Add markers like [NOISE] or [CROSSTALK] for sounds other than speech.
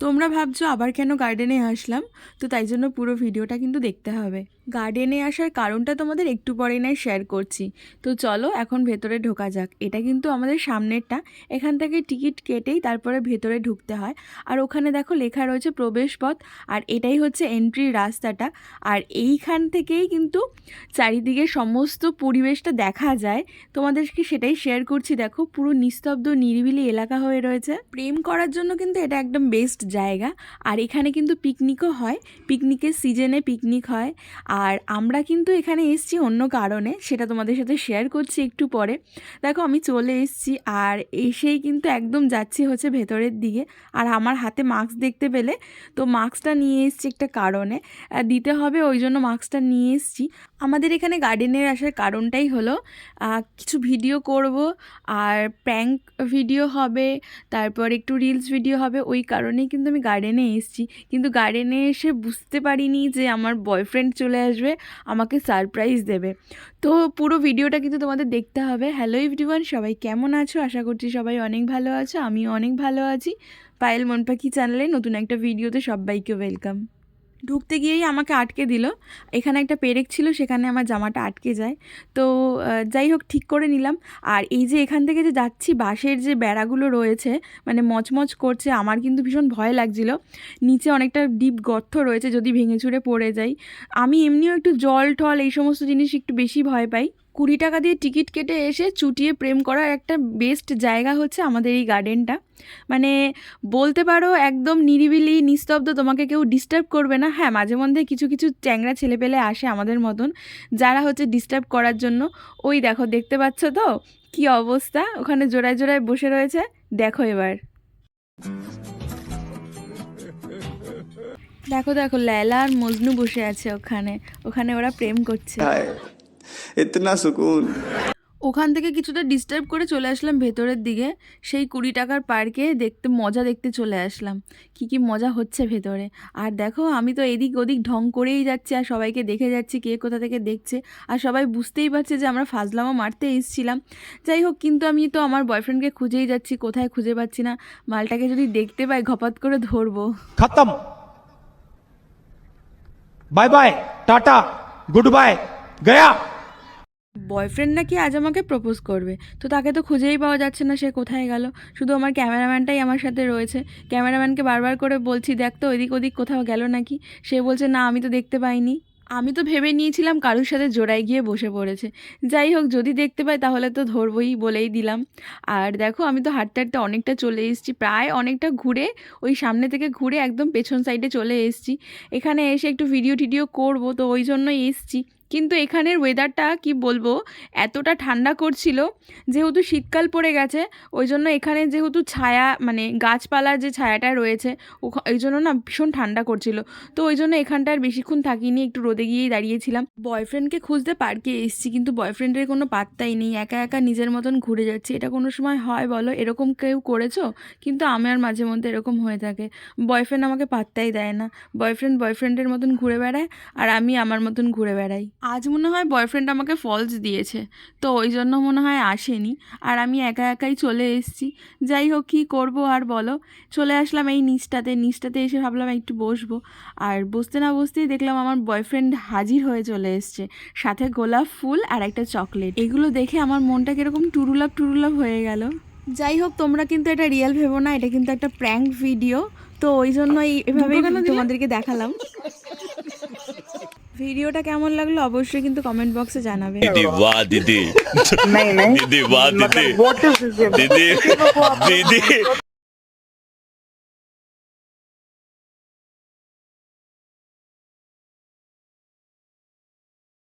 তোমরা ভাবছ আবার কেন গার্ডেনে আসলাম? তো তাই জন্য পুরো ভিডিওটা কিন্তু দেখতে হবে। গার্ডেনে আসার কারণটা তোমাদের একটু পরেই নাই শেয়ার করছি। তো চলো এখন ভেতরে ঢোকা যাক। এটা কিন্তু আমাদের সামনেরটা। এখান থেকে টিকিট কেটেই তারপরে ভেতরে ঢুকতে হয়। আর ওখানে দেখো লেখা রয়েছে প্রবেশপথ আর এটাই হচ্ছে এন্ট্রির রাস্তাটা। আর এইখান থেকেই কিন্তু চারিদিকে সমস্ত পরিবেশটা দেখা যায়। তোমাদেরকে সেটাই শেয়ার করছি দেখো। পুরো নিস্তব্ধ, নিরিবিলি এলাকা হয়ে রয়েছে। প্রেম করার জন্য কিন্তু এটা একদম বেস্ট জায়গা। আর এখানে কিন্তু পিকনিকও হয়। পিকনিকের সিজনে পিকনিক হয়। আর আমরা কিন্তু এখানে এসেছি অন্য কারণে, সেটা তোমাদের সাথে শেয়ার করছি একটু পরে। দেখো, আমি চলে এসেছি আর এসেই কিন্তু একদম যাচ্ছি হচ্ছে ভেতরের দিকে। আর আমার হাতে মাস্ক দেখতে পেলে, তো মাস্কটা নিয়ে এসেছি একটা কারণে। দিতে হবে, ওই জন্য মাস্কটা নিয়ে এসেছি। আমাদের এখানে গার্ডেনের আসার কারণটাই হলো কিছু ভিডিও করব, আর প্র্যাঙ্ক ভিডিও হবে, তারপর একটু রিলস ভিডিও হবে, ওই কারণেই কিন্তু আমি গার্ডেনে এসেছি। কিন্তু গার্ডেনে এসে বুঝতে পারিনি যে আমার বয়ফ্রেন্ড চলে আসবে, আমাকে সারপ্রাইজ দেবে। তো পুরো ভিডিওটা কিন্তু তোমাদের দেখতে হবে। হ্যালো এভরিওয়ান সবাই কেমন আছো? আশা করছি সবাই অনেক ভালো আছো, আমিও অনেক ভালো আছি। পায়েল মন পাখি চ্যানেলে নতুন একটা ভিডিওতে সবাইকে ওয়েলকাম ঢুকতে গিয়েই আমাকে আটকে দিল। এখানে একটা পেরেক ছিল, সেখানে আমার জামাটা আটকে যায়। তো যাই হোক, ঠিক করে নিলাম। আর এই যে এখান থেকে যে যাচ্ছি বাসের যে বেড়াগুলো রয়েছে মানে মচমচ করছে, আমার কিন্তু ভীষণ ভয় লাগছিল। নিচে অনেকটা ডিপ গর্থ রয়েছে, যদি ভেঙে চুড়ে পড়ে যাই। আমি এমনিও একটু জল টল এই সমস্ত জিনিস একটু বেশি ভয় পাই। কুড়ি টাকা দিয়ে টিকিট কেটে এসে চুটিয়ে প্রেম করার একটা বেস্ট জায়গা হচ্ছে আমাদের এই গার্ডেনটা মানে বলতে পারো একদম নিরিবিলি, নিস্তব্ধ, তোমাকে কেউ ডিস্টার্ব করবে না। হ্যাঁ মাঝে মধ্যে কিছু কিছু চ্যাংরা ছেলেপেলে আসে আমাদের মতন, যারা হচ্ছে ডিস্টার্ব করার জন্য। ওই দেখো, দেখতে পাচ্ছ তো? কি অবস্থা? ওখানে জোড়ায় জোড়ায় বসে রয়েছে। দেখো এবার। দেখো দেখো, ল্যালা আর মজনু বসে আছে ওখানে। ওখানে ওরা প্রেম করছে। ইতনা সুকুন ওখান থেকে কিছুটা ডিস্টার্ব করে চলে আসলাম ভেতরের দিকে। সেই কুড়ি টাকার পার্কে দেখতে মজা দেখতে চলে আসলাম। কি কি মজা হচ্ছে ভেতরে। আর দেখো আমি তো এদিক ওদিক ঢং করেই যাচ্ছি আর সবাইকে দেখে যাচ্ছি কে কোথা থেকে দেখছে। আর সবাই বুঝতেই পারছে যে আমরা ফাজলামা মারতে এসেছিলাম। যাই হোক কিন্তু আমি তো আমার বয়ফ্রেন্ডকে খুঁজেই যাচ্ছি কোথায় খুঁজে পাচ্ছি না। মালটাকে যদি দেখতে পাই ঘপাত করে ধরবো। খতম। Bye bye tata good bye Gaya. Boyfriend নাকি আজ আমাকে প্রপোজ করবে? তো তাকে তো খুঁজেই পাওয়া যাচ্ছে না, সে কোথায় গেল? শুধু আমার ক্যামেরাম্যানটাই আমার সাথে রয়েছে। ক্যামেরাম্যানকে বারবার করে বলছি, দেখ তো ওইদিক ওদিক কোথাও গেল নাকি? সে বলছে, না, আমি তো দেখতে পাইনি। আমি তো ভেবে নিয়েছিলাম কারুর সাথে জোড়ায় গিয়ে বসে পড়েছে। যাই হোক, যদি দেখতে পাই তাহলে তো ধরবই বলেই দিলাম। আর দেখো, আমি তো হাঁটতে হাঁটতে অনেকটা চলে এসেছি, প্রায় অনেকটা ঘুরে, ওই সামনে থেকে ঘুরে একদম পেছন সাইডে চলে এসেছি। এখানে এসে একটু ভিডিও টিডিও করব, তো ওই জন্যই এসেছি। কিন্তু এখানের ওয়েদারটা কি বলব, এতটা ঠান্ডা করছিল, যেহেতু শীতকাল পড়ে গেছে, ওই জন্য এখানে যেহেতু ছায়া মানে গাছপালার যে ছায়াটা রয়েছে ওই জন্য না ভীষণ ঠান্ডা করছিল। তো ওই জন্য এখানটা আর বেশিক্ষণ থাকিনি, একটু রোদে গিয়েই দাঁড়িয়েছিলাম। বয়ফ্রেন্ডকে খুঁজতে পার্কে এসেছি, কিন্তু বয়ফ্রেন্ডের কোনো পাত্তাই নেই, একা একা নিজের মতন ঘুরে যাচ্ছি। এটা কোনো সময় হয় বলো, এরকম কেউ করেছ? কিন্তু আমার মাঝে মধ্যে এরকম হয়ে থাকে। বয়ফ্রেন্ড আমাকে পাত্তাই দেয় না। বয়ফ্রেন্ড বয়ফ্রেন্ডের মতন ঘুরে বেড়ায়, আর আমি আমার মতন ঘুরে বেড়াই। আজ মনে হয় বয়ফ্রেন্ড আমাকে ফলস দিয়েছে তো ওই জন্য মনে হয় আসেনি। আর আমি একা একাই চলে এসেছি। যাই হোক কী করব আর বলো? চলে আসলাম এই নিচটাতে। নিচটাতে এসে ভাবলাম একটু বসবো। আর বসতে না বসতেই দেখলাম আমার বয়ফ্রেন্ড হাজির হয়ে চলে এসছে। সাথে গোলাপ ফুল আর একটা চকলেট। এগুলো দেখে আমার মনটা কীরকম টুরুলাপ টুরুলাপ হয়ে গেল। যাই হোক তোমরা কিন্তু এটা রিয়েল ভেবো না এটা কিন্তু একটা প্র্যাঙ্ক ভিডিও তো ওই জন্যই এভাবেই তোমাদেরকে দেখালাম। ভিডিওটা কেমন লাগলো অবশ্যই কিন্তু কমেন্ট বক্সে জানাবে दीदी वाह [LAUGHS] दीदी नहीं नहीं दीदी वाह दीदी मतलब what is this दीदी दीदी